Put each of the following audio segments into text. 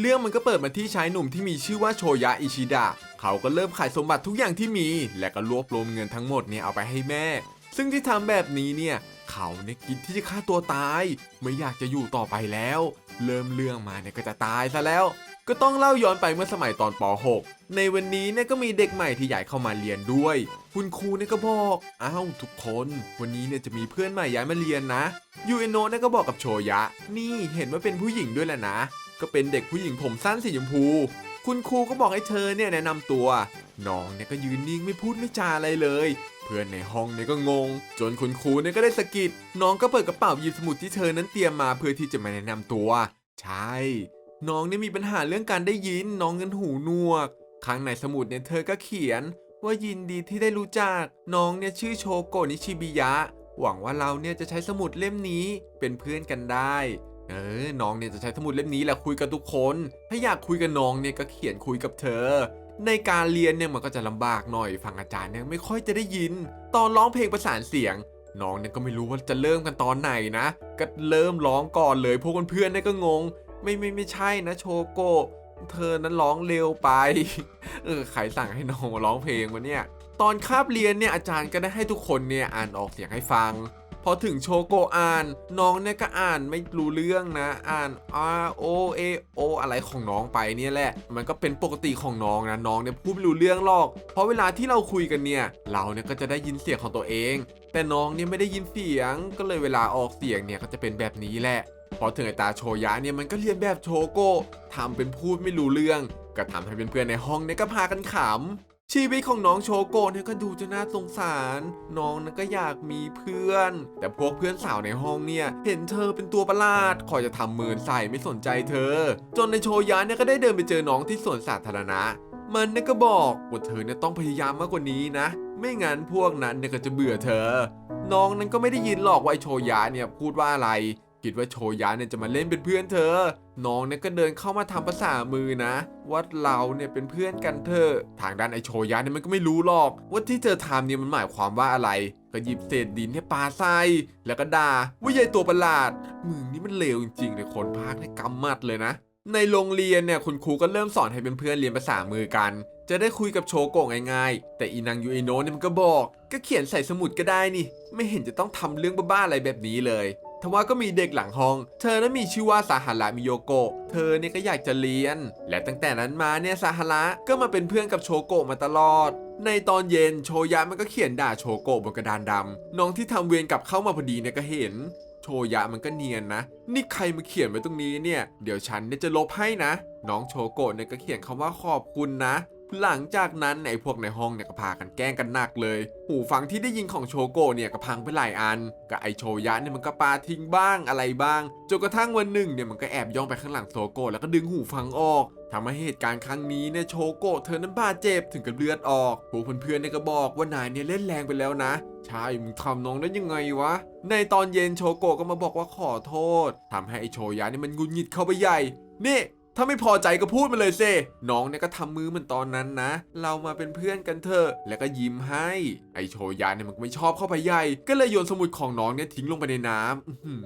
เรื่องมันก็เปิดมาที่ชายหนุ่มที่มีชื่อว่าโชยะอิชิดะ เขาก็เริ่มขายสมบัติทุกอย่างที่มี และก็รวบรวมเงินทั้งหมดเนี่ยเอาไปให้แม่ ซึ่งที่ทำแบบนี้เนี่ย เขาเนี่ยคิดที่จะฆ่าตัวตาย ไม่อยากจะอยู่ต่อไปแล้ว เริ่มเรื่องมาเนี่ยก็จะตายซะแล้ว ก็ต้องเล่าย้อนไปเมื่อสมัยตอนป .6 ในวันนี้เนี่ยก็มีเด็กใหม่ที่ย้ายเข้ามาเรียนด้วย คุณครูเนี่ยก็บอกอ้าวทุกคน วันนี้เนี่ยจะมีเพื่อนใหม่ย้ายมาเรียนนะยูเอโนะเนี่ยก็บอกกับโชยะ นี่เห็นว่าเป็นผู้หญิงด้วยแหละนะ ก็เป็นเด็กผู้หญิงผมสั้นสีชมพู คุณครูก็บอกให้เธอเนี่ยแนะนำตัว น้องเนี่ยก็ยืนนิ่งไม่พูดไม่จาอะไรเลย เพื่อนในห้องเนี่ยก็งง จนคุณครูเนี่ยก็ได้สะกิด น้องก็เปิดกระเป๋าหยิบสมุดที่เธอนั้นเตรียมมาเพื่อที่จะมาแนะนำตัว ใช่ น้องเนี่ยมีปัญหาเรื่องการได้ยิน น้องเงินหูหนวกข้างในสมุดเนี่ยเธอก็เขียน ว่ายินดีที่ได้รู้จัก น้องเนี่ยชื่อโชโกนิชิบิยะ หวังว่าเราเนี่ยจะใช้สมุดเล่มนี้เป็นเพื่อนกันได้ เออ น้องเนี่ยจะใช้สมุดเล่มนี้แหละคุยกับทุกคน ถ้าอยากคุยกับน้องเนี่ยก็เขียนคุยกับเธอ ในการเรียนเนี่ยมันก็จะลำบากหน่อยฟังอาจารย์เนี่ยไม่ค่อยจะได้ยิน ตอนร้องเพลงประสานเสียง น้องเนี่ยก็ไม่รู้ว่าจะเริ่มกันตอนไหนนะ ก็เริ่มร้องก่อนเลย พวกเพื่อนๆเนี่ยก็งง ไม่ไม่ไม่ใช่นะโชโกเธอนั้นร้องเร็วไป เออใครสั่งให้น้องร้องเพลงวะเนี่ย ตอนคาบเรียนเนี่ยอาจารย์ก็ได้ให้ทุกคนเนี่ยอ่านออกเสียงให้ฟัง พอถึงโชโกอ่าน น้องเนี่ยก็อ่านไม่รู้เรื่องนะ อ่าน R O A O อะไรของน้องไปเนี่ยแหละ มันก็เป็นปกติของน้องนะน้องเนี่ยพูดไม่รู้เรื่องหรอก เพราะเวลาที่เราคุยกันเนี่ยเราเนี่ยก็จะได้ยินเสียงของตัวเอง แต่น้องเนี่ยไม่ได้ยินเสียง ก็เลยเวลาออกเสียงเนี่ยก็จะเป็นแบบนี้แหละพอถึงไอตาโชยะเนี่ยมันก็เรียนแบบโชโกทำเป็นพูดไม่รู้เรื่องก็ทำให้เพื่อนๆในห้องเนี่ยก็พากันขำ ชีวิตของน้องโชโกเนี่ยก็ดูจะน่าสงสาร น้องนะก็อยากมีเพื่อน แต่พวกเพื่อนสาวในห้องเนี่ย เห็นเธอเป็นตัวประหลาดคอยจะทำมือใส่ไม่สนใจเธอ จนในโชยะเนี่ยก็ได้เดินไปเจอน้องที่สวนสาธารณะ มันนี่ยก็บอกว่าเธอเนี่ยต้องพยายามมากกว่านี้นะ ไม่งั้นพวกนั้นเนี่ยก็จะเบื่อเธอ น้องนั้นก็ไม่ได้ยินหรอกว่าไอโชยะเนี่ยพูดว่าอะไร คิดว่าโชยะเนี่ยจะมาเล่นเป็นเพื่อนเธอ น้องเนี่ยก็เดินเข้ามาทำภาษามือนะว่าเราเนี่ยเป็นเพื่อนกันเถอะทางด้านไอโชยะเนี่ยมันก็ไม่รู้หรอก ว่าที่เธอทำเนี่ยมันหมายความว่าอะไร ก็หยิบเศษดินให้ปาใส่แล้วก็ด่าว่ายายตัวประหลาด มึงนี่มันเลวจริงๆเลยคนพากเนี่ยกำมัดเลยนะ ในโรงเรียนเนี่ยคุณครูก็เริ่มสอนให้เป็นเพื่อนเรียนภาษามือกัน จะได้คุยกับโชโกะง่ายๆ แต่อีนางยูเอโนะเนี่ยมันก็บอก ก็เขียนใส่สมุดก็ได้นี่ ไม่เห็นจะต้องทำเรื่องบ้าๆอะไรแบบนี้เลย ทว่าก็มีเด็กหลังห้อง เธอนั้นมีชื่อว่าซาฮาระมิโยโกะ เธอเนี่ยก็อยากจะเรียน และตั้งแต่นั้นมาเนี่ยซาฮาระก็มาเป็นเพื่อนกับโชโกะมาตลอด ในตอนเย็นโชยะมันก็เขียนด่าโชโกะบนกระดานดำน้องที่ทำเวรกลับเข้ามาพอดีเนี่ยก็เห็น โชยะมันก็เนียนนะ นี่ใครมาเขียนไว้ตรงนี้เนี่ย เดี๋ยวฉันเนี่ยจะลบให้นะ น้องโชโกะเนี่ยก็เขียนคำว่าขอบคุณนะ หลังจากนั้นไอ้พวกในห้องเนี่ยก็พากันแกล้งกันหนักเลย หูฟังที่ได้ยินของโชโกเนี่ยก็พังไปหลายอันกับไอโชยะเนี่ยมันก็ปาทิ้งบ้างอะไรบ้างจนกระทั่งวันหนึ่งเนี่ยมันก็แอบย่องไปข้างหลังโชโกแล้วก็ดึงหูฟังออกทำให้เหตุการณ์ครั้งนี้เนี่ยโชโกะเธอนั้นบาดเจ็บถึงกับเลือดออกพวกเพื่อนๆเนี่ยก็บอกว่านายเนี่ยเล่นแรงไปแล้วนะ ใช่ มึงทำน้องได้ยังไงวะ ในตอนเย็นโชโกะก็มาบอกว่าขอโทษทำให้ไอโชยะเนี่ยมันงุนหงิดเข้าไปใหญ่ นี่ ถ้าไม่พอใจก็พูดมาเลยเซน้องเนี่ยก็ทำมือเหมือนตอนนั้นนะ เรามาเป็นเพื่อนกันเถอะ แล้วก็ยิ้มให้ ไอโชยะเนี่ยมันก็ไม่ชอบเข้าไปใหญ่ ก็เลยโยนสมุดของน้องเนี่ยทิ้งลงไปในน้ำอื้อหื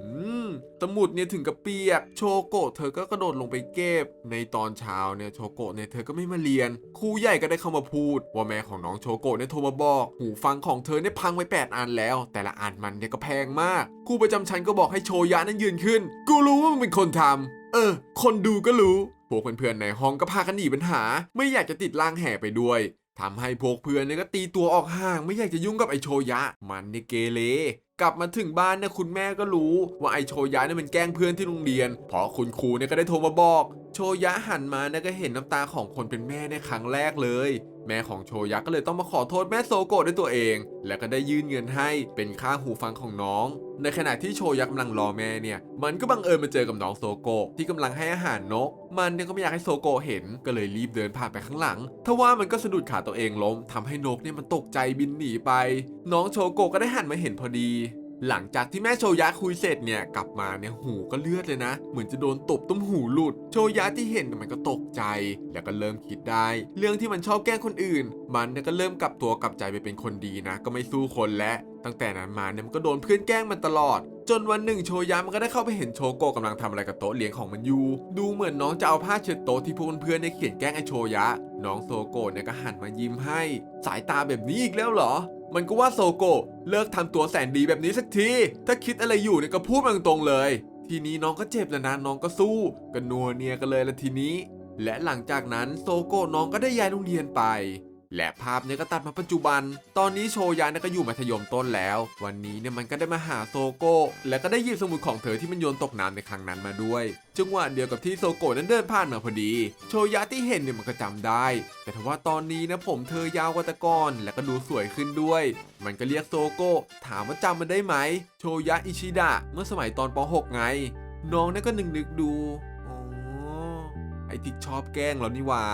อสมุดเนี่ยถึงกับเปียก โชโกะเธอก็กระโดดลงไปเก็บ ในตอนเช้าเนี่ยโชโกะเนี่ยเธอก็ไม่มาเรียน ครูใหญ่ก็ได้เข้ามาพูด ว่าแม่ของน้องโชโกะเนี่ยโทรมาบอก หูฟังของเธอเนี่ยพังไป8อันแล้ว แต่ละอันมันเนี่ยก็แพงมาก ครูประจำชั้นก็บอกให้โชยะนั้นยืนขึ้น กูรู้ว่ามึงเป็นคนทำ เออ คนดูก็รู้พวกเพื่อนๆในห้องก็พากันหนีปัญหา ไม่อยากจะติดล่างแห่ไปด้วยทำให้พวกเพื่อนเนี่ยก็ตีตัวออกห่าง ไม่อยากจะยุ่งกับไอโชยะ มันเนี่ยเกเรกลับมาถึงบ้านเนี่ยคุณแม่ก็รู้ ว่าไอโชยะเนี่ยมันแกล้งเพื่อนที่โรงเรียน พอคุณครูเนี่ยก็ได้โทรมาบอก โชยะหันมาเนี่ยก็เห็นน้ำตาของคนเป็นแม่ในครั้งแรกเลย แม่ของโชยะก็เลยต้องมาขอโทษแม่โซโกะด้วยตัวเอง แล้วก็ได้ยื่นเงินให้เป็นค่าหูฟังของน้อง ในขณะที่โชยะกำลังรอแม่เนี่ย มันก็บังเอิญมาเจอกับน้องโซโกะที่กำลังให้อาหารนก มันเนี่ยก็ไม่อยากให้โซโกะเห็นก็เลยรีบเดินผ่านไปข้างหลังทว่ามันก็สะดุดขาตัวเองล้มทำให้นกเนี่ยมันตกใจบินหนีไป น้องโชโกะก็ได้หันมาเห็นพอดี หลังจากที่แม่โชยะคุยเสร็จเนี่ยกลับมาเนี่ยหูก็เลือดเลยนะ เหมือนจะโดนตบต้มหูหลุด โชยะที่เห็นมันก็ตกใจ แล้วก็เริ่มคิดได้ เรื่องที่มันชอบแกล้งคนอื่น มันเนี่ยก็เริ่มกลับตัวกลับใจไปเป็นคนดีนะ ก็ไม่สู้คนแล้วตั้งแต่นั้นมาเนี่ยมันก็โดนเพื่อนแกล้งมันตลอดจนวันหนึ่งโชยะมันก็ได้เข้าไปเห็นโชโกะกำลังทำอะไรกับโต๊ะเลี้ยงของมันอยู่ ดูเหมือนน้องจะเอาผ้าเช็ดโต๊ะที่พวกเพื่อนๆเนี่ยเขียนแกล้งไอโชยะ น้องโซโกะเนี่ยก็หันมายิ้มให้ สายตาแบบนี้อีกแล้วเหรอ มันก็ว่าโซโกเลิกทำตัวแสนดีแบบนี้สักที ถ้าคิดอะไรอยู่เนี่ยก็พูดมาตรงๆเลย ทีนี้น้องก็เจ็บแล้วนะน้องก็สู้ก็นัวเนียกันเลยละทีนี้ และหลังจากนั้นโซโกน้องก็ได้ย้ายโรงเรียนไป และภาพเนี่ยก็ตัดมาปัจจุบัน ตอนนี้โชยะเนี่ยก็อยู่มัธยมต้นแล้ว วันนี้เนี่ยมันก็ได้มาหาโซโกะและก็ได้หยิบสมุดของเธอที่มันโยนตกน้ำในครั้งนั้นมาด้วย จังหวะเดียวกับที่โซโกะนั้นเดินผ่านมาพอดี โชยะที่เห็นเนี่ยมันก็จำได้ แต่ทว่าตอนนี้นะผมเธอยาวกว่าแต่ก่อนและก็ดูสวยขึ้นด้วย มันก็เรียกโซโกะถามว่าจำมันได้ไหม โชยะอิชิดะเมื่อสมัยตอนป .6 ไง น้องเนี่ยก็นึกนึกดูอ๋อไอที่ชอบแกล้งเรานี่ว่า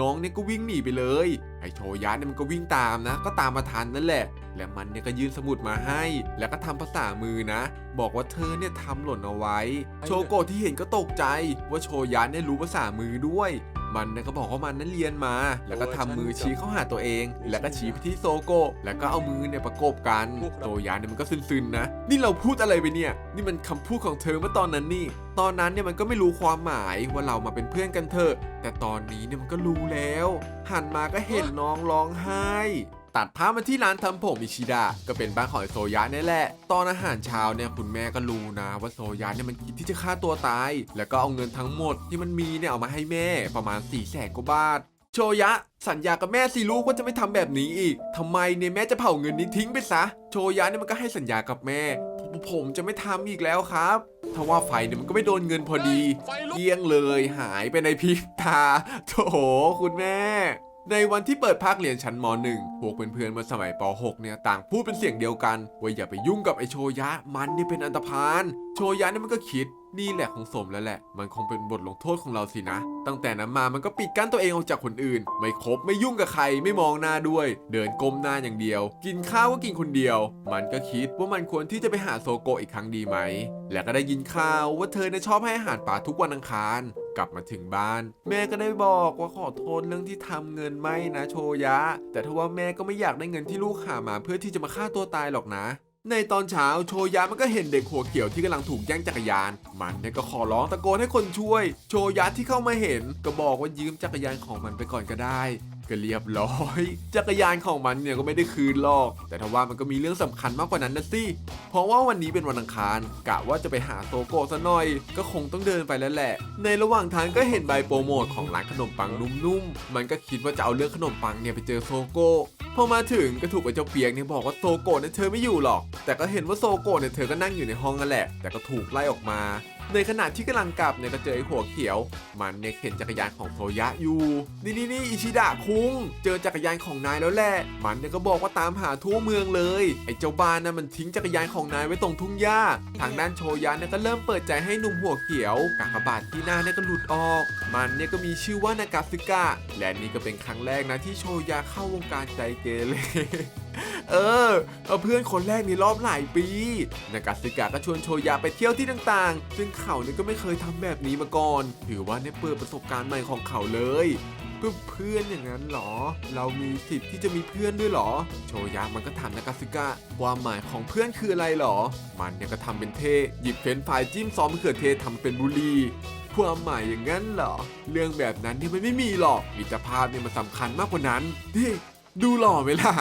น้องเนี่ยก็วิ่งหนีไปเลย ไอโชยะเนี่ยมันก็วิ่งตามนะ ก็ตามมาทันนั่นแหละ และมันเนี่ยก็ยื่นสมุดมาให้ แล้วก็ทำภาษามือนะ บอกว่าเธอเนี่ยทำหล่นเอาไว้ โชโกะที่เห็นก็ตกใจ ว่าโชยะเนี่ยรู้ภาษามือด้วย มันเนี่ยก็บอกว่ามันนั้นเรียนมา แล้วก็ทำมือชี้เข้าหาตัวเอง แล้วก็ชี้ไปที่โซโกะแล้วก็เอามือเนี่ยประกบกันโตยะเนี่ยมันก็ซึนๆนะ นี่เราพูดอะไรไปเนี่ย นี่มันคำพูดของเธอเมื่อตอนนั้นนี่ ตอนนั้นเนี่ยมันก็ไม่รู้ความหมายว่าเรามาเป็นเพื่อนกันเถอะ แต่ตอนนี้เนี่ยมันก็รู้แล้ว หันมาก็เห็นน้องร้องไห้ ตัดภาพมาที่ร้านทำผมอิชิดะก็เป็นบ้านของไอโซยะนี่แหละ ตอนอาหารเช้าเนี่ยคุณแม่ก็รู้นะ ว่าโซยะเนี่ยมันคิดที่จะฆ่าตัวตาย แล้วก็เอาเงินทั้งหมดที่มันมีเนี่ยเอามาให้แม่ประมาณ4ี่แสนกว่าบาทโชยะ สัญญากับแม่สิลูกว่าจะไม่ทำแบบนี้อีกทำไมเนี่ยแม่จะเผาเงินนี้ทิ้งไปซะ โชยะเนี่ยมันก็ให้สัญญากับแม่ ผมผมจะไม่ทำอีกแล้วครับถ้าว่าไฟเนี่ยมันก็ไม่โดนเงินพอดีเกลี้ยงเลยหายไปในพริบตาโถคุณแม่ ในวันที่เปิดภาคเรียนชั้นม .1 พวกเพื่อนๆเมื่อสมัยป .6 เนี่ยต่างพูดเป็นเสียงเดียวกันว่าอย่าไปยุ่งกับไอโชยะ มันนี่เป็นอันตรพาน โชยะเนี่ยมันก็คิดนี่แหละของสมแล้วแหละ มันคงเป็นบทลงโทษของเราสินะ ตั้งแต่นั้นมามันก็ปิดกั้นตัวเองออกจากคนอื่น ไม่คบไม่ยุ่งกับใครไม่มองหน้าด้วย เดินก้มหน้าอย่างเดียว กินข้าวก็กินคนเดียว มันก็คิดว่ามันควรที่จะไปหาโซโกอีกครั้งดีไหม และก็ได้ยินข่าวว่าเธอเนี่ยชอบให้อาหารปลาทุกวันอังคาร กลับมาถึงบ้าน แม่ก็ได้บอกว่าขอโทษเรื่องที่ทำเงินไม่นะโชยะ แต่ทว่าแม่ก็ไม่อยากได้เงินที่ลูกหามาเพื่อที่จะมาฆ่าตัวตายหรอกนะ ในตอนเช้าโชยะมันก็เห็นเด็กหัวเขียวที่กำลังถูกแย่งจักรยาน มันเนี่ยก็ขอร้องตะโกนให้คนช่วย โชยะที่เข้ามาเห็น ก็บอกว่ายืมจักรยานของมันไปก่อนก็ได้ ก็เรียบร้อย จักรยานของมันเนี่ยก็ไม่ได้คืนหรอก แต่ทว่ามันก็มีเรื่องสำคัญมากกว่านั้นนะสิเพราะว่าวันนี้เป็นวันอังคารกะว่าจะไปหาโซโกซะหน่อย ก็คงต้องเดินไปแล้วแหละ ในระหว่างทางก็เห็นใบโปรโมทของร้านขนมปังนุ่มๆมันก็คิดว่าจะเอาเรื่องขนมปังเนี่ยไปเจอโซโกพอมาถึงก็ถูกไอ้เจ้าเปียกเนี่ยบอกว่าโซโกเนี่ยเธอไม่อยู่หรอก แต่ก็เห็นว่าโซโกเนี่ยเธอก็นั่งอยู่ในห้องนั่นแหละ แต่ก็ถูกไล่ออกมา ในขณะที่กำลังกลับเนี่ยก็เจอไอ้หัวเขียว มันเนี่ยเข็นจักรยานของโซยะอยู่ นี่นี่นี่อิชิดะคุง เจอจักรยานของนายแล้วแหละ มันเนี่ยก็บอกว่าตามหาทั่วเมืองเลย ไอ้เจ้าบ้านน่ะมันทิ้งจักรยานของนายไว้ตรงทุ่งหญ้า ทางด้านโชยะเนี่ยก็เริ่มเปิดใจให้หนุ่มหัวเขียวกากบาทที่หน้าเนี่ยก็หลุดออก มันเนี่ยก็มีชื่อว่านากาซึกะ และนี่ก็เป็นครั้งแรกนะที่โชยะเข้าวงการใจเกเร เออเพื่อนคนแรกในรอบหลายปีนากาซึกะก็ชวนโชยะไปเที่ยวที่ต่างๆ ซึ่งเขาเนี่ยก็ไม่เคยทำแบบนี้มาก่อน ถือว่าเนี่เปิดประสบการณ์ใหม่ของเขาเลยเพื่อเพื่อนอย่างนั้นเหรอ เรามีสิทธิ์ที่จะมีเพื่อนด้วยเหรอ โชยะมันก็ถามนากาซึกะความหมายของเพื่อนคืออะไรเหรอ มันเนี่ยก็ทำเป็นเทหยิบเฟรนฟายจิ้มซอสมะเขือเทศทำเป็นบุรีความหมายอย่างนั้นเหรอ เรื่องแบบนั้นเนี่ยมันไม่มีหรอกมิตรภาพเนี่ยมันสำคัญมากกว่านั้นนี่ ดูหล่อไหมล่ะ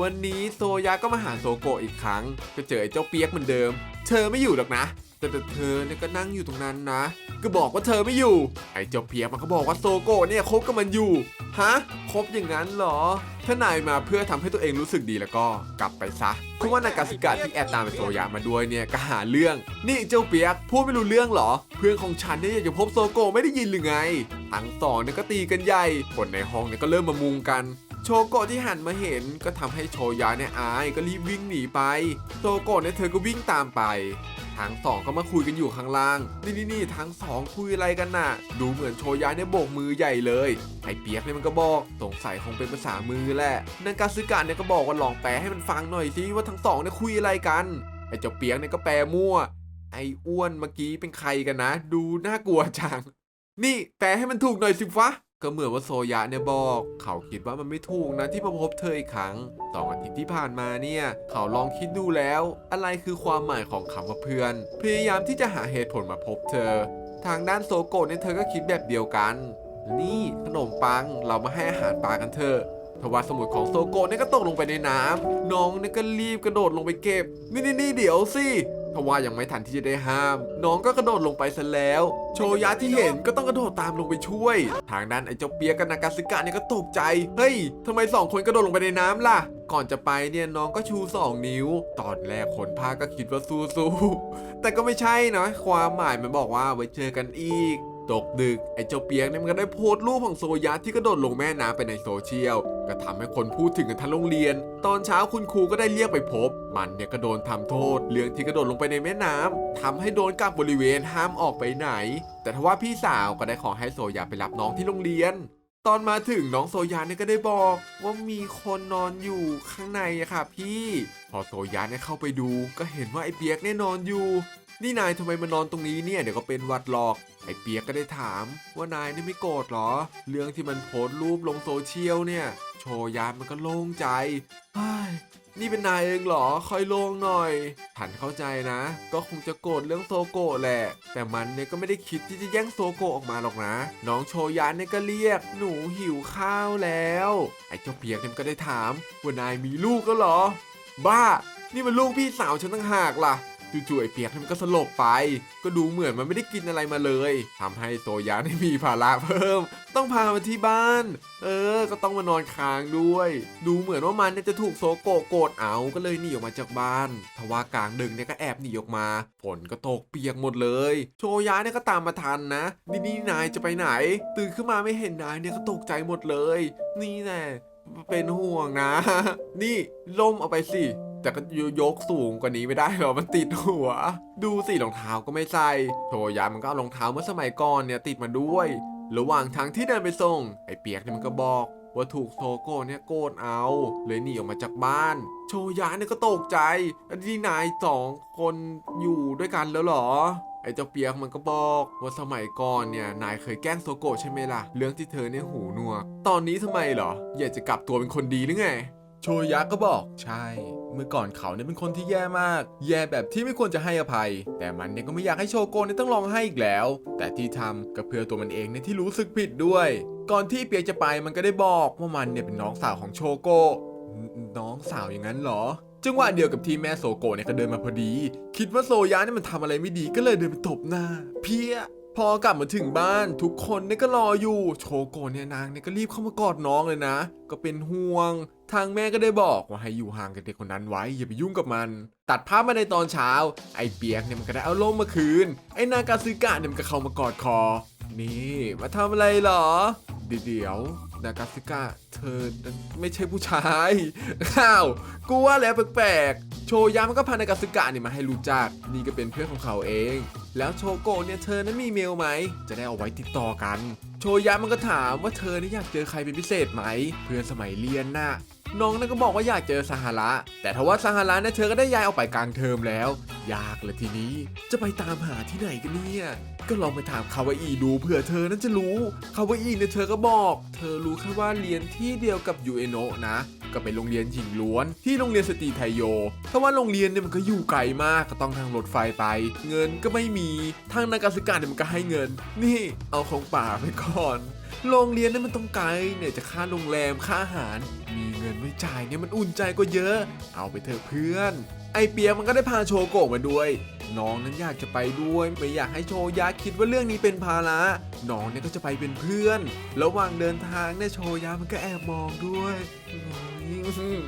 วันนี้โซยะก็มาหาโซโกะอีกครั้ง ก็เจอไอ้เจ้าเปียกเหมือนเดิม เธอไม่อยู่หรอกนะ แต่แต่เธอเนี่ยก็นั่งอยู่ตรงนั้นนะ ก็บอกว่าเธอไม่อยู่ ไอ้เจ้าเปียกมันก็บอกว่าโซโกะเนี่ยคบกับมันอยู่ ฮะ คบอย่างนั้นเหรอ ถ้านายมาเพื่อทำให้ตัวเองรู้สึกดีแล้วก็กลับไปซะ เพราะว่านากาสิกะที่แอบตามไปโซยะมาด้วยเนี่ยก็หาเรื่อง นี่เจ้าเปียกพูดไม่รู้เรื่องเหรอ เพื่อนของฉันเนี่ยอยากจะพบโซโกะไม่ได้ยินหรือไงทั้งสองเนี่ยก็ตีกันใหญ่ คนในห้องเนี่ยก็เริ่มมามุงกัน โชโกะที่หันมาเห็นก็ทำให้โชยะเนี่ยอายก็รีบวิ่งหนีไปโซโกะเนี่ยเธอก็วิ่งตามไป ทั้งสองก็มาคุยกันอยู่ข้างล่าง นี่นี่นี่ทั้งสองคุยอะไรกันน่ะ ดูเหมือนโชยะเนี่ยโบกมือใหญ่เลย ไอ้เปียกเนี่ยมันก็บอก สงสัยคงเป็นภาษามือแหละ นางกาซึกะเนี่ยก็บอกว่าลองแปลให้มันฟังหน่อยสิว่าทั้งสองเนี่ยคุยอะไรกัน ไอ้เจ้าเปียกเนี่ยก็แปลมั่ว ไอ้อ้วนเมื่อกี้เป็นใครกันนะ ดูน่ากลัวจัง นี่แปลให้มันถูกหน่อยสิฟะ ก็เหมือนว่าโซยะเนี่ยบอก เขาคิดว่ามันไม่ถูกนะที่มาพบเธออีกครั้งสองอาทิตย์ที่ผ่านมาเนี่ย เขาลองคิดดูแล้ว อะไรคือความหมายของคำว่าเพื่อน พยายามที่จะหาเหตุผลมาพบเธอ ทางด้านโซโกะเนี่ยเธอก็คิดแบบเดียวกัน นี่ขนมปังเรามาให้อาหารปลากันเถอะทว่าสมุดของโซโกะเนี่ยก็ตกลงไปในน้ำน้องเนี่ยก็รีบกระโดดลงไปเก็บ นี่นี่นี่เดี๋ยวสิ ทว่ายังไม่ทันที่จะได้ห้าม น้องก็กระโดดลงไปซะแล้ว โชยะที่เห็นก็ต้องกระโดดตามลงไปช่วย ทางด้านไอ้เจ้าเปียกกับนากาซึกะเนี่ยก็ตกใจ เฮ้ยทำไมสองคนกระโดดลงไปในน้ำล่ะ ก่อนจะไปเนี่ยน้องก็ชูสองนิ้ว ตอนแรกคนพากก็คิดว่าสู้ๆแต่ก็ไม่ใช่นะความหมายมันบอกว่าไว้เจอกันอีก ตกดึกไอ้เจ้าเปียกเนี่ยมันก็ได้โพสต์รูปของโซยะที่กระโดดลงแม่น้ำไปในโซเชียลก็ทำให้คนพูดถึงกันทั้งโรงเรียน ตอนเช้าคุณครูก็ได้เรียกไปพบ มันเนี่ยก็โดนทำโทษ เรื่องที่กระโดดลงไปในแม่น้ำทำให้โดนกักบริเวณห้ามออกไปไหน แต่ทว่าพี่สาวก็ได้ขอให้โซยะไปรับน้องที่โรงเรียน ตอนมาถึงน้องโซยาเนี่ยก็ได้บอกว่ามีคนนอนอยู่ข้างในอะค่ะพี่ พอโซยาเนี่ยเข้าไปดู ก็เห็นว่าไอ้เปียกเนี่ยนอนอยู่ นี่นายทำไมมานอนตรงนี้เนี่ยเดี๋ยวก็เป็นวัดหลอก ไอ้เปียกก็ได้ถาม ว่านายนี่ไม่โกรธเหรอ เรื่องที่มันโพสต์รูปลงโซเชียลเนี่ย โชยานมันก็โล่งใจเฮ้ย นี่เป็นนายเองเหรอคอยโล่งหน่อย ฉันเข้าใจนะ ก็คงจะโกรธเรื่องโซโกะแหละ แต่มันเนี่ยก็ไม่ได้คิดที่จะแย่งโซโกะออกมาหรอกนะ น้องโชยานเนี่ยก็เรียก หนูหิวข้าวแล้ว ไอ้เจ้าเปียกเนี่ยก็ได้ถามว่านายมีลูกก็เหรอ บ้า นี่มันลูกพี่สาวฉันตั้งหากล่ะ จู่ๆไอ้เปียกมันก็สลบไป ก็ดูเหมือนมันไม่ได้กินอะไรมาเลยทำให้โซยะได้มีภาระเพิ่ม ต้องพามาที่บ้าน เออ ก็ต้องมานอนค้างด้วย ดูเหมือนว่ามันจะถูกโซโกโกรธเอาก็เลยหนีออกมาจากบ้านทว่ากลางดึกเนี่ยก็แอบหนีออกมาฝนก็ตกเปียกหมดเลย โชยะเนี่ยก็ตามมาทันนะนี่นี่นายจะไปไหน ตื่นขึ้นมาไม่เห็นนายเนี่ยก็ตกใจหมดเลย นี่แน่ เป็นห่วงนะ นี่ล่มเอาไปสิ แต่ก็ยกสูงกว่านี้ไม่ได้หรอกมันติดหัว ดูสิรองเท้าก็ไม่ใส่โชยามันก็เอารองเท้าเมื่อสมัยก่อนเนี่ยติดมาด้วย ระหว่างทางที่เดินไปส่ง ไอ้เปียกเนี่ยมันก็บอกว่าถูกโซโก้เนี่ยโกรธเอา เลยหนีออกมาจากบ้าน โชยาเนี่ยก็ตกใจนี่นายสองคนอยู่ด้วยกันแล้วหรอ ไอ้เจ้าเปียกมันก็บอกว่าสมัยก่อนเนี่ยนายเคยแกล้งโซโกะใช่ไหมล่ะ เรื่องที่เธอเนี่ยหูหนวก ตอนนี้ทำไมเหรอ อยากจะกลับตัวเป็นคนดีหรือไง โชยะก็บอก ใช่ เมื่อก่อนเขาเนี่ยเป็นคนที่แย่มาก แย่แบบที่ไม่ควรจะให้อภัย แต่มันเนี่ยก็ไม่อยากให้โชโกะเนี่ยต้องร้องไห้อีกแล้ว แต่ที่ทำก็เพื่อตัวมันเองเนี่ยที่รู้สึกผิดด้วย ก่อนที่เปียกจะไปมันก็ได้บอกว่ามันเนี่ยเป็นน้องสาวของโชโกะนน้องสาวอย่างนั้นเหรอ จังหวะเดียวกับที่แม่โซโกะเนี่ยก็เดินมาพอดี คิดว่าโซยะเนี่ยมันทำอะไรไม่ดีก็เลยเดินไปตบหน้า เพี้ยพอกลับมาถึงบ้านทุกคนเนี่ยก็รออยู่ โชโกะเนี่ยนางเนี่ยก็รีบเข้ามากอดน้องเลยนะ ก็เป็นห่วง ทางแม่ก็ได้บอกว่าให้อยู่ห่างกับเด็กคนนั้นไว้ อย่าไปยุ่งกับมัน ตัดภาพมาในตอนเช้า ไอ้เปียกเนี่ยมันก็ได้เอาล่มมาคืน ไอ้นากาซึกะเนี่ยมันก็เข้ามากอดคอ นี่ มาทำอะไรหรอ เดี๋ยว นากาซิก้าเธอไม่ใช่ผู้ชายอ้าว กูว่าแล้วแปลกๆ โชยามันก็พานากาซิกะเนี่ยมาให้รู้จัก นี่ก็เป็นเพื่อนของเขาเอง แล้วโชโกะเนี่ยเธอนั้นมีเมลไหม จะได้เอาไว้ติดต่อกัน โชยามันก็ถามว่าเธอนี่อยากเจอใครเป็นพิเศษไหม เพื่อนสมัยเรียนน่ะ น้องนั่นก็บอกว่าอยากเจอสหระ แต่ทว่าสหระเนี่ยเธอก็ได้ย้ายออกไปกลางเทอมแล้ว ยากเลยทีนี้ จะไปตามหาที่ไหนกันเนี่ย ก็ลองไปถามคาวาอีดูเผื่อเธอนั้นจะรู้ คาวาอีเนี่ยเธอก็บอก เธอรู้แค่ว่าเรียนที่เดียวกับยูเอโนะนะ ก็เป็นโรงเรียนหญิงล้วน ที่โรงเรียนสตรีไทโยถ้าว่าโรงเรียนเนี่ยมันก็อยู่ไกลมาก ก็ต้องทางรถไฟไป เงินก็ไม่มี ทางนากาสึกะเนี่ยมันก็ให้เงิน นี่ เอาของป่าไปก่อน โรงเรียนนั้นมันต้องไกลเนี่ยจะค่าโรงแรมค่าอาหาร มีเงินไม่จ่ายเนี่ยมันอุ่นใจกว่าเยอะ เอาไปเถอะเพื่อน ไอเปียมันก็ได้พาโชโกะมาด้วย น้องนั้นอยากจะไปด้วยไม่อยากให้โชยะคิดว่าเรื่องนี้เป็นภาระน้องเนี่ยก็จะไปเป็นเพื่อน ระหว่างเดินทางเนี่ยโชยะมันก็แอบมองด้วยอืม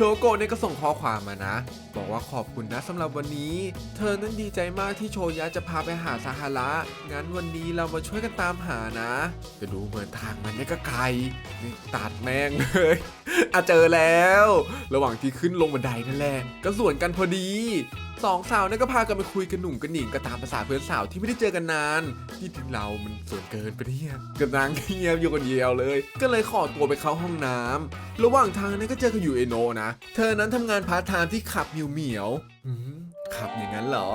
โชโกะเนี่ยก็ส่งข้อความมานะ บอกว่าขอบคุณนะสำหรับวันนี้ เธอนั้นดีใจมากที่โชยะจะพาไปหาซาฮาระงั้นวันนี้เรามาช่วยกันตามหานะจะดูเหมือนทางมันเนี่ยก็ไกลนี่ตัดแม่งเลยอะเจอแล้ว ระหว่างที่ขึ้นลงบันไดนั่นแหละก็สวนกันพอดี สองสาวนี่ยก็พากันไปคุยกันหนุ่มกันหนิงก็ตามภาษาเพื่อนสาวที่ไม่ได้เจอกันนานที่ถึงเรามันส่วนเกินไปเนี่ยกำลังเงียบอยู่คนเดียวเลย ก็เลยขอตัวไปเข้าห้องน้ำระหว่างทางนี่ยก็เจอกับยูเอโนนะเธอนั้นทำงานพาร์ทไทม์ที่ขับเหมียวเหมียวๆอืมครับอย่างนั้นเหรอ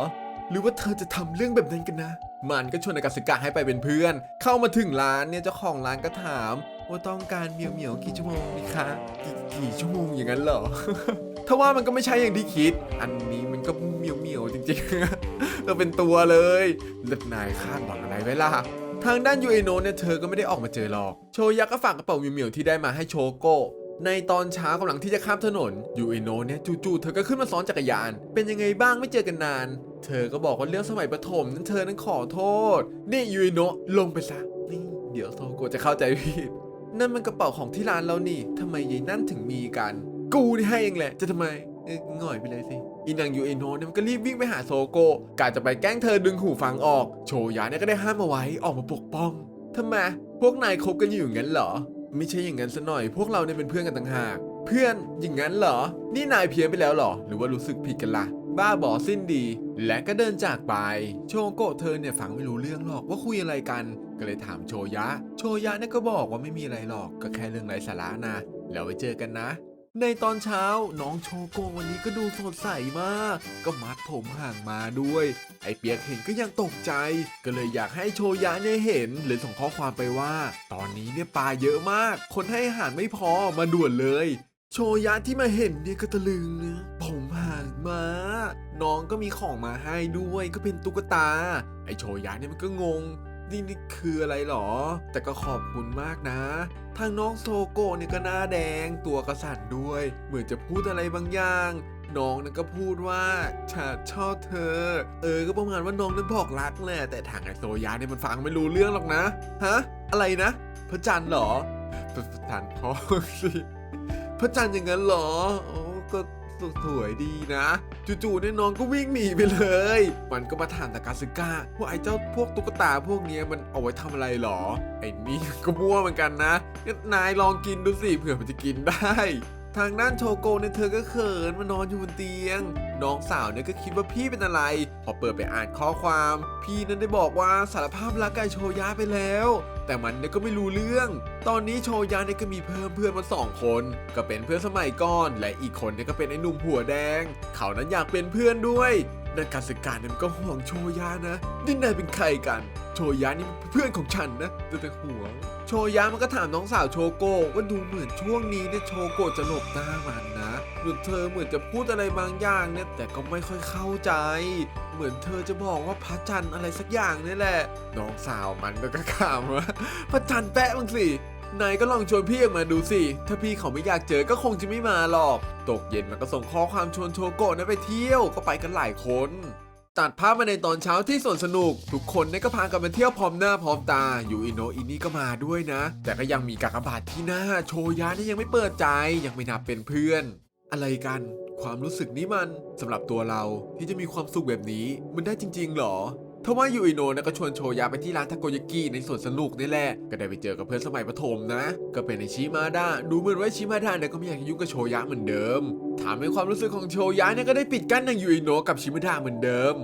หรือว่าเธอจะทำเรื่องแบบนั้นกันนะ มันก็ชวนอากาศกะให้ไปเป็นเพื่อน เข้ามาถึงร้านเนี่ยเจ้าของร้านก็ถามว่าต้องการเหมียวเหมียวกี่ชั่วโมงนี่คะกี่ชั่วโมงอย่างนั้นเหรอ ถ้าว่ามันก็ไม่ใช่อย่างที่คิด อันนี้มันก็เหมียวเหมียวจริงๆ เราเป็นตัวเลยแล้วนายคาดหวังอะไรไว้ล่ะ ทางด้านยูเอโนเนี่ยเธอก็ไม่ได้ออกมาเจอหรอก โชยักก็ฝากกระเป๋าเหมียวๆที่ได้มาให้โชโกในตอนเช้ากำลังที่จะข้ามถนนยูเอโนเนี่ยจู่ๆเธอก็ขึ้นมาซ้อนจักรยาน เป็นยังไงบ้างไม่เจอกันนาน เธอก็บอกว่าเรื่องสมัยประถมนั้นเธอนั้นขอโทษ นี่ยูเอโนลงไปซะนี่เดี๋ยวโซโกจะเข้าใจผิดนั่นมันกระเป๋าของที่ร้านเรานี่ทำไมยายนั่นถึงมีกัน กูนี่ให้เองแหละ จะทำไมง่อยไปเลยสิอีนางยูเอโนะเนี่ยมันก็รีบวิ่งไปหาโซโกะกะจะไปแกล้งเธอดึงหูฟังออก โชยะเนี่ยก็ได้ห้ามเอาไว้ออกมาปกป้องทำไมพวกนายคบกันอยู่อย่างนั้นเหรอ ไม่ใช่อย่างนั้นซะหน่อย พวกเราเนี่ยเป็นเพื่อนกันต่างหาก เพื่อนอย่างนั้นเหรอ นี่นายเพี้ยนไปแล้วเหรอ หรือว่ารู้สึกผิดกันละ่ะ บ้าบอสิ้นดี และก็เดินจากไป โชโกะเธอเนี่ยฟังไม่รู้เรื่องหรอกว่าคุยอะไรกัน ก็เลยถามโชยะ โชยะเนี่ยก็บอกว่าไม่มีอะไรหรอก ก็แค่เรื่องไร้สาระนะ แล้วไว้เจอกันนะ ในตอนเช้าน้องโชโกวันนี้ก็ดูสดใสมาก ก็มัดผมห่างมาด้วย ไอเปียกเห็นก็ยังตกใจ ก็เลยอยากให้โชยะเนี่ยเห็นเลยส่งข้อความไปว่า ตอนนี้เนี่ยปลาเยอะมาก คนให้อาหารไม่พอมาด่วนเลย โชยะที่มาเห็นเนี่ยก็ตะลึงนะผมห่างมา น้องก็มีของมาให้ด้วยก็เป็นตุ๊กตา ไอโชยะเนี่ยมันก็งง นี่นี่คืออะไรหรอ แต่ก็ขอบคุณมากนะทางน้องโซโกะเนี่ยก็หน้าแดงตัวกระสันด้วย เหมือนจะพูดอะไรบางอย่างน้องนั่นก็พูดว่าฉันชอบเธอ เออ ก็ประมาณว่าน้องนั้นบอกรักแหละแต่ทางไอโซยะเนี่ยมันฟังไม่รู้เรื่องหรอกนะ ฮะ อะไรนะ พระจันทร์หรอ พระจันทร์พ่อสิ พระจันทร์อย่างนั้นหรอ โอ้ก็ สวยดีนะ จู่ๆเนี่ยน้องก็วิ่งหนีไปเลย มันก็มาถามตากาซึกะว่าไอ้เจ้าพวกตุ๊กตาพวกนี้มันเอาไว้ทำอะไรหรอ ไอ้นี่ก็มั่วเหมือนกันนะนายลองกินดูสิเผื่อมันจะกินได้ทางด้านโชโกเนี่ยเธอก็เขินมานอนอยู่บนเตียง น้องสาวเนี่ยก็คิดว่าพี่เป็นอะไร พอเปิดไปอ่านข้อความ พี่นั้นได้บอกว่าสารภาพรักกับโชยะไปแล้ว แต่มันเนี่ยก็ไม่รู้เรื่อง ตอนนี้โชยะเนี่ยก็มีเพิ่มเพื่อนมาสองคน ก็เป็นเพื่อนสมัยก่อน และอีกคนเนี่ยก็เป็นไอ้หนุ่มหัวแดง เขานั้นอยากเป็นเพื่อนด้วยนักการศึกษาเนี่ยมันก็ห่วงโชยะนะ นี่นายเป็นใครกัน โชยะนี่มันเพื่อนของฉันนะแต่แต่ห่วง โชยะมันก็ถามน้องสาวโชโกว่าดูเหมือนช่วงนี้เนี่ยโชโกจะหลบหน้ามันนะเหมือนเธอเหมือนจะพูดอะไรบางอย่างเนี่ยแต่ก็ไม่ค่อยเข้าใจ เหมือนเธอจะบอกว่าพระจันทร์อะไรสักอย่างนี่แหละ น้องสาวมันก็ขำว่าพระจันทร์แปะบ้างสินายก็ลองชวนพี่ออกมาดูสิ ถ้าพี่เขาไม่อยากเจอก็คงจะไม่มาหรอก ตกเย็นมันก็ส่งข้อความชวนโชโกะนะไปเที่ยว ก็ไปกันหลายคน ตัดภาพมาในตอนเช้าที่สวนสนุก ทุกคนเนี่ยก็พากันมาเที่ยวพร้อมหน้าพร้อมตา อยู่อินโนอินนี่ก็มาด้วยนะ แต่ก็ยังมีกากบาทที่หน้า โชยะเนี่ยยังไม่เปิดใจ ยังไม่นับเป็นเพื่อน อะไรกันความรู้สึกนี้มันสำหรับตัวเราที่จะมีความสุขแบบนี้มันได้จริง ๆ หรอทว่ายูอิโนะก็ชวนโชยะไปที่ร้านทาโกยากิในสวนสนุกนี่แหละ ก็ได้ไปเจอกับเพื่อนสมัยประถมนะ ก็เป็นไอชิมาดะดูเหมือนว่าชิมาดะเนี่ยก็ไม่อยากจะยุ่งกับโชยะเหมือนเดิม ถามในความรู้สึกของโชยะเนี่ยก็ได้ปิดกั้นทางยูอิโนะกับชิมาดะเหมือนเดิม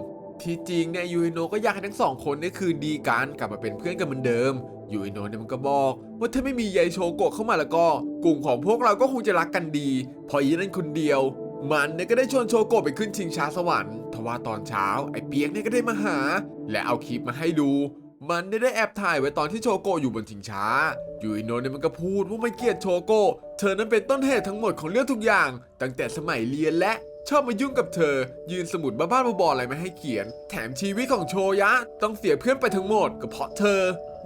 ที่จริงเนี่ยยูอิโนะก็อยากให้ทั้งสองคนเนี่คืนดีกันกลับมาเป็นเพื่อนกันเหมือนเดิมยูอิโนะเนี่ยมันก็บอกว่าถ้าไม่มียายโชโกะเข้ามาแล้วก็ กลุ่มของพวกเราก็คงจะรักกันดี พออีนั่นคนเดียว มันเนี่ยก็ได้ชวนโชโกะไปขึ้นชิงช้าสวรรค์ทว่าตอนเช้าไอ้เปียกเนี่ยก็ได้มาหา และเอาคลิปมาให้ดู มันได้ได้แอบถ่ายไว้ตอนที่โชโกะอยู่บนชิงช้ายูอิโนเนี่ยมันก็พูดว่าไม่เกลียดโชโกะเธอนั้นเป็นต้นเหตุทั้งหมดของเรื่องทุกอย่าง ตั้งแต่สมัยเรียนและชอบมายุ่งกับเธอ ยืนสมุดบ้าๆบอๆอะไรมาให้เขียน แถมชีวิตของโชยะ ต้องเสียเพื่อนไปทั้งหมดก็เพราะเธอ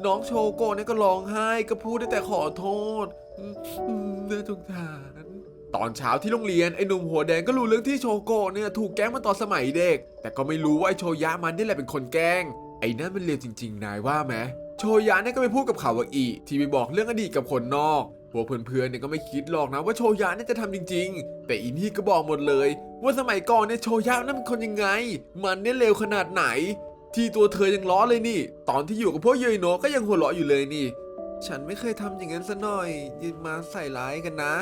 น้องโชโกะเนี่ยก็ร้องไห้ก็พูดได้แต่ขอโทษอืมอืมน่าสงสาร ตอนเช้าที่โรงเรียนไอ้หนุ่มหัวแดงก็รู้เรื่องที่โชโกะเนี่ยถูกแกล้งมาตอนสมัยเด็ก แต่ก็ไม่รู้ว่าไอ้โชยะมันนี่แหละเป็นคนแกล้ง ไอ้นั่นมันเลวจริง ๆ นายว่าไหมโชยะเนี่ยก็ไปพูดกับข่าวว่าอีที่ไปบอกเรื่องอดีตกับคนนอกพวกเพื่อนๆเนี่ยก็ไม่คิดหรอกนะว่าโชยะเนี่ยจะทำจริง ๆ แต่อีนี่ก็บอกหมดเลย ว่าสมัยก่อนเนี่ยโชยะนั่นเป็นคนยังไง มันเนี่ยเลวขนาดไหน ที่ตัวเธอยังล้อเลยนี่ ตอนที่อยู่กับพวกเยยโนะก็ยังหัวเราะอยู่เลยนี่ ฉันไม่เคยทำอย่างนั้นซะหน่อยยืนมาใส่ร้ายกันนะ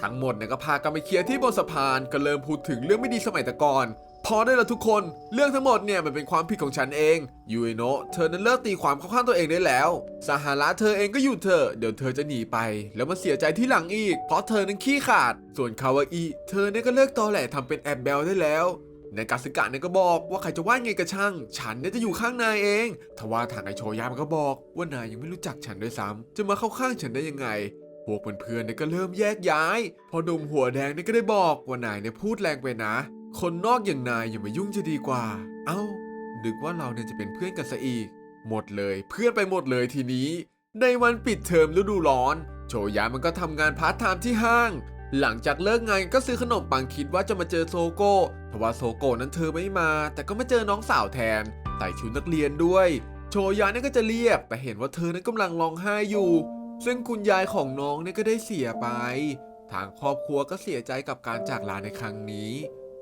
ทั้งหมดเนี่ยก็พากันไปเคลียร์ที่บนสะพานก็เริ่มพูดถึงเรื่องไม่ดีสมัยแต่ก่อนพอได้แล้วทุกคนเรื่องทั้งหมดเนี่ยมันเป็นความผิดของฉันเองยูเอโนะเธอนั้นเลิกตีความเข้าข้างตัวเองได้แล้วสหาระเธอเองก็หยุดเธอเดี๋ยวเธอจะหนีไป แล้วมาเสียใจที่หลังอีก เพราะเธอนั้นขี้ขาด ส่วนคาวาอิเธอเนี่ยก็เลิกตอแหลทำเป็นแอบเบลได้แล้วในกาสึกะเนี่ยก็บอกว่าใครจะว่าไงกับช่าง ฉันเนี่ยจะอยู่ข้างนายเองทว่าทางไอโชยะมันก็บอกว่านายยังไม่รู้จักฉันด้วยซ้ำจะมาเข้าข้างฉันได้ยังไง พวกเพื่อนๆเนี่ยก็เริ่มแยกย้ายพอหนุ่มหัวแดงเนี่ยก็ได้บอกว่านายเนี่ยพูดแรงไปนะ คนนอกอย่างนายอย่ามายุ่งจะดีกว่า เอ้านึกว่าเราเนี่ยจะเป็นเพื่อนกันซะอีก หมดเลยเพื่อนไปหมดเลยทีนี้ ในวันปิดเทอมฤดูร้อน โชยะมันก็ทำงานพาร์ทไทม์ที่ห้าง หลังจากเลิกงานก็ซื้อขนมปังคิดว่าจะมาเจอโซโก้ทว่าโซโก้นั้นเธอไม่มา แต่ก็มาเจอน้องสาวแทน ใส่ชุดนักเรียนด้วย โชยะเนี่ยก็จะเรียกแต่เห็นว่าเธอนั้นกำลังร้องไห้อยู่ ซึ่งคุณยายของน้องเนี่ยก็ได้เสียไป ทางครอบครัวก็เสียใจกับการจากลาในครั้งนี้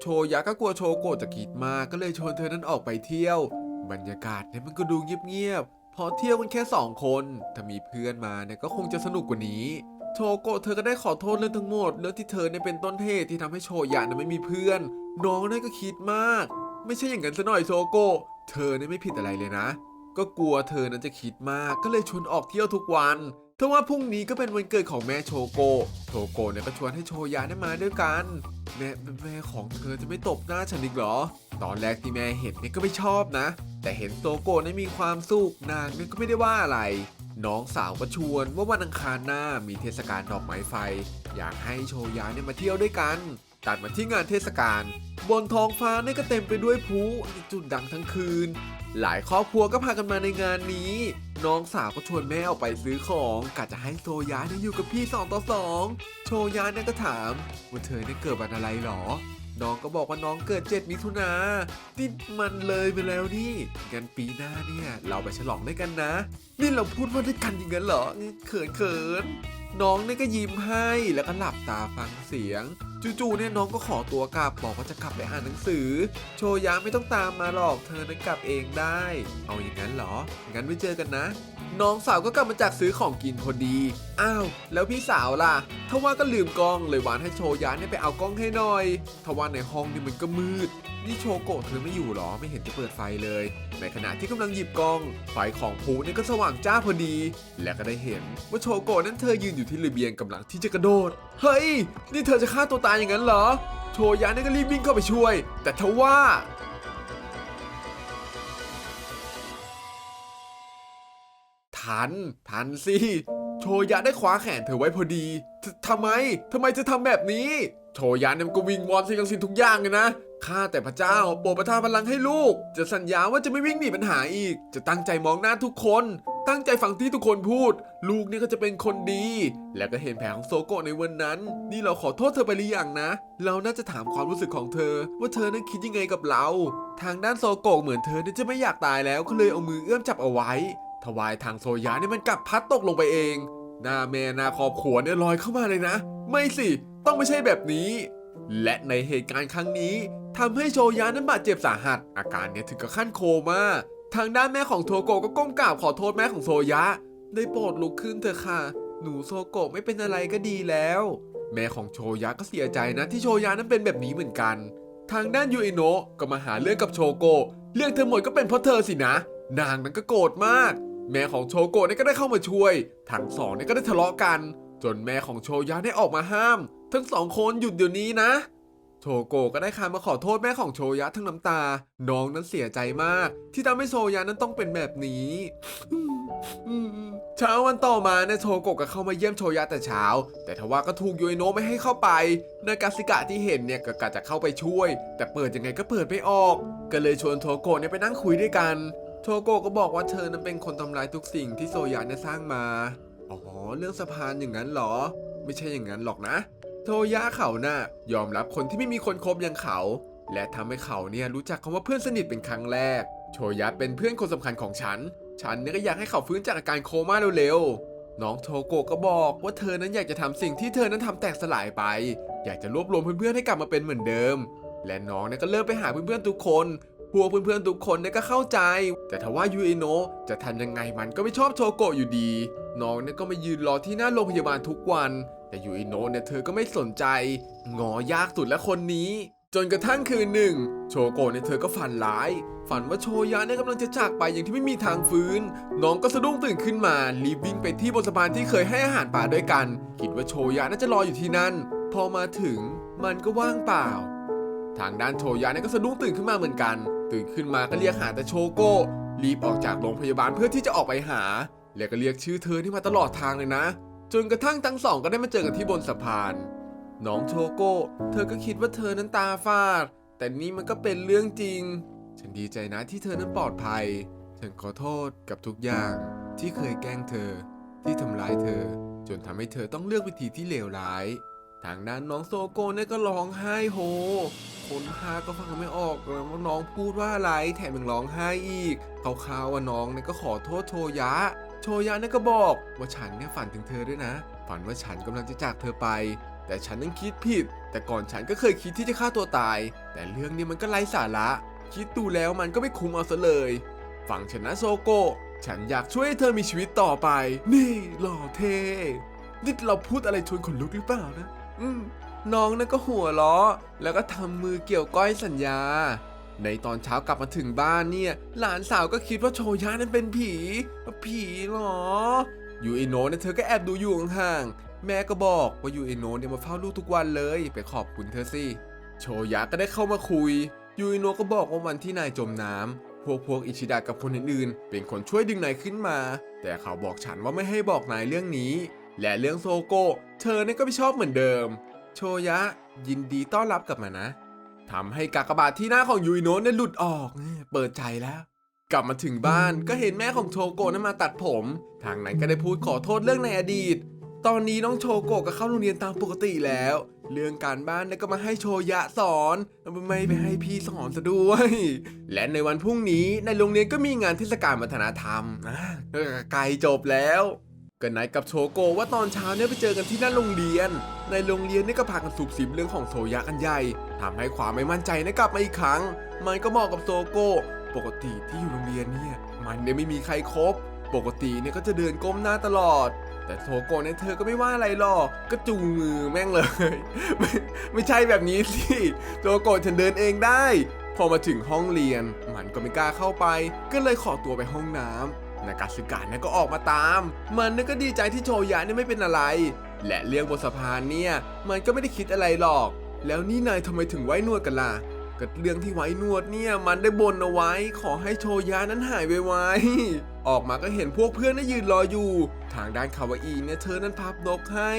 โชยะก็กลัวโชโกะจะคิดมากก็เลยชวนเธอนั้นออกไปเที่ยว บรรยากาศเนี่ยมันก็ดูเงียบๆเพอเที่ยวกันแค่สองคน ถ้ามีเพื่อนมาเนี่ยก็คงจะสนุกกว่านี้โชโกะเธอก็ได้ขอโทษเรื่องทั้งหมดเรื่องที่เธอเนี่ยเป็นต้นเหตุที่ทำให้โชยะนั้นไม่มีเพื่อน น้องเนี่ยก็คิดมาก ไม่ใช่อย่างนั้นซะหน่อยโชโกะเธอเนี่ยไม่ผิดอะไรเลยนะ ก็กลัวเธอนั้นจะคิดมากก็เลยชวนออกเที่ยวทุกวัน ทว่าพรุ่งนี้ก็เป็นวันเกิดของแม่โชโก โชโกเนี่ยก็ชวนให้โชยะได้มาด้วยกัน แม่แม่ของเธอจะไม่ตบหน้าฉันอีกเหรอ ตอนแรกที่แม่เห็นเนี่ยก็ไม่ชอบนะ แต่เห็นโซโกนี่ยมีความสุขนางเนี่ยก็ไม่ได้ว่าอะไร น้องสาวก็ชวนว่าวันอังคารหน้ามีเทศกาลดอกไม้ไฟ อยากให้โชยะเนี่ยมาเที่ยวด้วยกันตัดมาที่งานเทศกาลบนท้องฟ้าเนี่ยก็เต็มไปด้วยพลุจุดดังทั้งคืน หลายครอบครัวก็พากันมาในงานนี้ น้องสาวก็ชวนแม่ออกไปซื้อของกะจะให้โซยาเนี่ยอยู่กับพี่สองต่อสองโชยาเนี่ยก็ถามว่าเธอเนี่ยเกิดวันอะไรหรอ น้องก็บอกว่าน้องเกิด 7 มิถุนานี่มันเลยไปแล้วนี่งั้นปีหน้าเนี่ยเราไปฉลองด้วยกันนะ นี่เราพูดว่าด้วยกันอย่างนั้นเหรอเขินเขินน้องเนี่ยก็ยิ้มให้แล้วก็หลับตาฟังเสียง จู่ๆเนี่ยน้องก็ขอตัวกลับบอกว่าจะกลับไปอ่านหนังสือ โชยะไม่ต้องตามมาหรอกเธอนั้นกลับเองได้ เอาอย่างนั้นเหรองั้นไว้เจอกันนะ น้องสาวก็กลับมาจากซื้อของกินพอดี อ้าว แล้วพี่สาวล่ะ ทว่าก็ลืมกล้องเลยวานให้โชยะเนี่ยไปเอากล้องให้หน่อย ทว่าในห้องนี่มันก็มืด นี่โชโกะเธอไม่อยู่หรอ ไม่เห็นจะเปิดไฟเลย ในขณะที่กำลังหยิบกล้อง ไฟของพูนี่ก็สว่างจ้าพอดี และก็ได้เห็นว่าโชโกะนั้นเธอยืนอยู่ที่ระเบียงกำลังที่จะกระโดด เฮ้ย นี่เธอจะฆ่าตัวตายอย่างนั้นเหรอ โชยะเนี่ก็รีบวิ่งเข้าไปช่วย แต่ทว่า ทัน ทันสิ โชยะได้คว้าแขนเธอไว้พอดี ทำไม ทำไมเธอทำแบบนี้ โชยะเนี่ยก็วิงวอนสิ่งศักดิ์สิทธิ์ทุกอย่างเลยนะ ข้าแต่พระเจ้าโปรดประทานพลังให้ลูก จะสัญญาว่าจะไม่วิ่งหนีปัญหาอีก จะตั้งใจมองหน้าทุกคน ตั้งใจฟังที่ทุกคนพูด ลูกเนี่ยก็จะเป็นคนดี และก็เห็นแผลของโซโกะในวันนั้น นี่เราขอโทษเธอไปหรือยังนะ เราน่าจะถามความรู้สึกของเธอ ว่าเธอนั้นคิดยังไงกับเรา ทางด้านโซโกะเหมือนเธอเนี่ยจะไม่อยากตายแล้วก็เลยเอามือเอื้อมจับเอาไว้ ทวายทางโซยะเนี่ยมันกลับพัดตกลงไปเอง หน้าแม่หน้าครอบครัวเนี่ยลอยเข้ามาเลยนะ ไม่สิ ต้องไม่ใช่แบบนี้ และในเหตุการณ์ครั้งนี้ทำให้โชยะนั้นบาดเจ็บสาหัส อาการเนี่ยถึงกับขั้นโคม่าทางด้านแม่ของโทโกก็ก้มกราบขอโทษแม่ของโซยะ ได้โปรดลุกขึ้นเถอะค่ะ หนูโซโกะไม่เป็นอะไรก็ดีแล้ว แม่ของโชยะก็เสียใจนะที่โชยะนั้นเป็นแบบนี้เหมือนกัน ทางด้านยูอิโนะก็มาหาเรื่องกับโชโก เรื่องทั้งหมดก็เป็นเพราะเธอสินะ นางนั้นก็โกรธมาก แม่ของโชโกะเนี่ยก็ได้เข้ามาช่วย ทั้งสองเนี่ยก็ได้ทะเลาะกัน จนแม่ของโชยะได้ออกมาห้าม ทั้งสองคนหยุดเดี๋ยวนี้นะ โชโกะก็ได้คานมาขอโทษแม่ของโชยะทั้งน้ำตา น้องนั้นเสียใจมาก ที่ทำให้โชยะนั้นต้องเป็นแบบนี้เช้าวันต่อมาเนี่ยโชโกะก็เข้ามาเยี่ยมโชยะแต่เช้า แต่ทว่าก็ถูกโยอิโนะไม่ให้เข้าไปนากาสิกะที่เห็นเนี่ยก็กะจะเข้าไปช่วย แต่เปิดยังไงก็เปิดไม่ออก ก็เลยชวนโทโกะเนี่ยไปนั่งคุยด้วยกัน โทโกะก็บอกว่าเธอนั้นเป็นคนทำลายทุกสิ่งที่โซยะเนี่ยสร้างมา อ๋อ เรื่องสะพานอย่างนั้นเหรอ ไม่ใช่อย่างนั้นหรอกนะ โทยะเขาน่ะยอมรับคนที่ไม่มีคนคบอย่างเขา และทำให้เขาเนี่ยรู้จักคำว่าเพื่อนสนิทเป็นครั้งแรก โชยะเป็นเพื่อนคนสำคัญของฉัน ฉันเนี่ยก็อยากให้เขาฟื้นจากอาการโคม่าเร็วๆ น้องโทโกะก็บอกว่าเธอนั้นอยากจะทำสิ่งที่เธอนั้นทำแตกสลายไป อยากจะรวบรวมเพื่อนๆให้กลับมาเป็นเหมือนเดิม และน้องเนี่ยก็เริ่มไปหาเพื่อนๆทุกคน พวกเพื่อนๆทุกคนเนี่ยก็เข้าใจ แต่ทว่ายูเอโนะจะทำยังไงมันก็ไม่ชอบโชโกะอยู่ดี น้องเนี่ยก็มายืนรอที่หน้าโรงพยาบาลทุกวัน แต่ยูเอโนะเนี่ยเธอก็ไม่สนใจ งอยากสุดแล้วคนนี้ จนกระทั่งคืนหนึ่ง โชโกะเนี่ยเธอก็ฝันร้าย ฝันว่าโชยะเนี่ยกำลังจะจากไปอย่างที่ไม่มีทางฟื้น น้องก็สะดุ้งตื่นขึ้นมารีบวิ่งไปที่บนสะพานที่เคยให้อาหารปลาด้วยกัน คิดว่าโชยะน่าจะรออยู่ที่นั่น พอมาถึงมันก็ว่างเปล่าทางด้านโชยะเนี่ยก็สะดุ้งตื่นขึ้นมาเหมือนกัน ตื่นขึ้นมาก็เรียกหาแต่โชโก้รีบออกจากโรงพยาบาลเพื่อที่จะออกไปหา แล้วก็เรียกชื่อเธอที่มาตลอดทางเลยนะ จนกระทั่งทั้งสองก็ได้มาเจอกันที่บนสะพาน น้องโชโก้ เธอก็คิดว่าเธอนั้นตาฟาด แต่นี่มันก็เป็นเรื่องจริง ฉันดีใจนะที่เธอนั้นปลอดภัย ฉันขอโทษกับทุกอย่าง ที่เคยแกล้งเธอ ที่ทำร้ายเธอ จนทำให้เธอต้องเลือกวิธีที่เลวร้าย ทางด้านน้องโซโกเนี่ยก็ร้องไห้โฮ คนพาก็ฟังไม่ออกเลยว่าน้องพูดว่าอะไรแถมยังร้องไห้อีกเขาข่าวๆว่าน้องเนี่ยก็ขอโทษโชยะ โชยะเนี่ยก็บอกว่าฉันเนี่ยฝันถึงเธอด้วยนะ ฝันว่าฉันกำลังจะจากเธอไป แต่ฉันนั้นคิดผิด แต่ก่อนฉันก็เคยคิดที่จะฆ่าตัวตาย แต่เรื่องนี้มันก็ไร้สาระ คิดดูแล้วมันก็ไม่คุ้มเอาซะเลยฟังฉันนะโซโกฉันอยากช่วยให้เธอมีชีวิตต่อไป นี่หล่อเท่นี่เราพูดอะไรชวนขนลุกหรือเปล่านะ อืมน้องนั่นก็หัวล้อ แล้วก็ทำมือเกี่ยวก้อยสัญญา ในตอนเช้ากลับมาถึงบ้านเนี่ย หลานสาวก็คิดว่าโชยะนั้นเป็นผี ผีเหรอ ยูเอโนะเนี่ยเธอก็แอบดูอยู่ห่างๆแม่ก็บอกว่ายูเอโนะเนี่ยมาเฝ้าลูกทุกวันเลย ไปขอบคุณเธอสิ โชยะก็ได้เข้ามาคุย ยูอิโนะก็บอกว่าวันที่นายจมน้ำพวกพวกอิชิดะกับคนอื่นๆ เป็นคนช่วยดึงนายขึ้นมา แต่เขาบอกฉันว่าไม่ให้บอกนายเรื่องนี้ และเรื่องโซโก เธอเนี่ยก็ไม่ชอบเหมือนเดิม โชยะ ยินดีต้อนรับกลับมานะทำให้กากบาทที่หน้าของยูอิโนะเนี่ยหลุดออกเปิดใจแล้ว กลับมาถึงบ้านก็เห็นแม่ของโชโกะนั้นมาตัดผม ทางนั้นก็ได้พูดขอโทษเรื่องในอดีต ตอนนี้น้องโชโกะก็เข้าโรงเรียนตามปกติแล้ว เรื่องการบ้านเนี่ยก็มาให้โชยะสอน ไม่ไปให้พี่สอนซะด้วย และในวันพรุ่งนี้ในโรงเรียนก็มีงานเทศกาลวัฒนธรรมอะเออใกลจบแล้ว ก็นัดกับโชโกว่าตอนเช้าเนี่ยไปเจอกันที่หน้าโรงเรียน ในโรงเรียนเนี่ยก็พากันสูบสิบเรื่องของโซยะกันใหญ่ทำให้ความไม่มั่นใจนี่ยกลับมาอีกครั้ง มันก็บอกกับโซโก ปกติที่อยู่โรงเรียนเนี่ย มันเนี่ยไม่มีใครครบ ปกติเนี่ยก็จะเดินก้มหน้าตลอด แต่โทโกเนี่ยเธอก็ไม่ว่าอะไรหรอก ก็จูงมือแม่งเลย ไม่ไม่ใช่แบบนี้สิโทโกฉันเดินเองได้ พอมาถึงห้องเรียน มันก็ไม่กล้าเข้าไป ก็เลยขอตัวไปห้องน้ำ นากาสึกะเนี่ยก็ออกมาตาม มันเนี่ยก็ดีใจที่โชยะเนี่ยไม่เป็นอะไร และเรื่องบนสะพานเนี่ย มันก็ไม่ได้คิดอะไรหรอก แล้วนี่นายทำไมถึงไว้นวดกันล่ะก็เรื่องที่ไว้นวดเนี่ยมันได้บนเอาไว้ขอให้โชยะนั้นหายไวๆออกมาก็เห็นพวกเพื่อนน่ะยืนรออยู่ ทางด้านคาวาอีเนี่ยเธอนั้นพับนกให้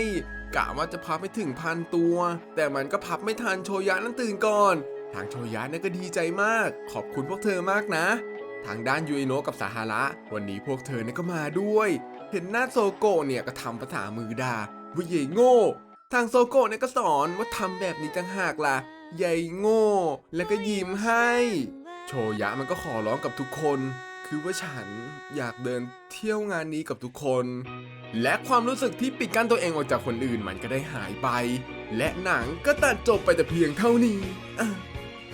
กะว่าจะพับไปถึงพันตัว แต่มันก็พับไม่ทันโชยะนั้นตื่นก่อน ทางโชยะเนี่ยก็ดีใจมาก ขอบคุณพวกเธอมากนะ ทางด้านยูอิโนะกับสาฮาระวันนี้พวกเธอเนี่ยก็มาด้วย เห็นหน้าโซโกะเนี่ยก็ทำภาษามือด่าว่าใหญ่โง่ ทางโซโกะเนี่ยก็สอนว่าทำแบบนี้ต่างหากล่ะใหญ่โง่ แล้วก็ยิ้มให้ โชยะมันก็ขอร้องกับทุกคน คือว่าฉันอยากเดินเที่ยวงานนี้กับทุกคน และความรู้สึกที่ปิดกั้นตัวเองออกจากคนอื่นมันก็ได้หายไป และหนังก็ตัดจบไปแต่เพียงเท่านี้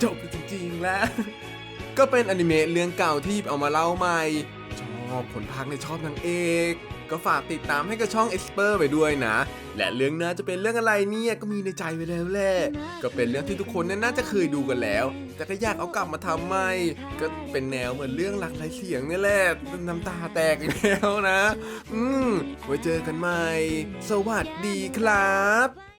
จบไปจริงๆแล้ว ก็เป็นอนิเมะเรื่องเก่าที่หยิบเอามาเล่าใหม่ ชอบคนพักในชอบนางเอก ก็ฝากติดตามให้กับช่อง e x p e r ไปด้วยนะ และเรื่องหน้าจะเป็นเรื่องอะไรเนี่ยก็มีในใจไว้แล้วแหละ ก็เป็นเรื่องที่ทุกคนน่าจะเคยดูกันแล้ว แต่ก็อยากเอากลับมาทำใหม่ ก็เป็นแนวเหมือนเรื่องหลักหลายเสียงนี่แหละ น้ำตาแตกอีกแล้วนะ อืมไว้เจอกันใหม่ สวัสดีครับ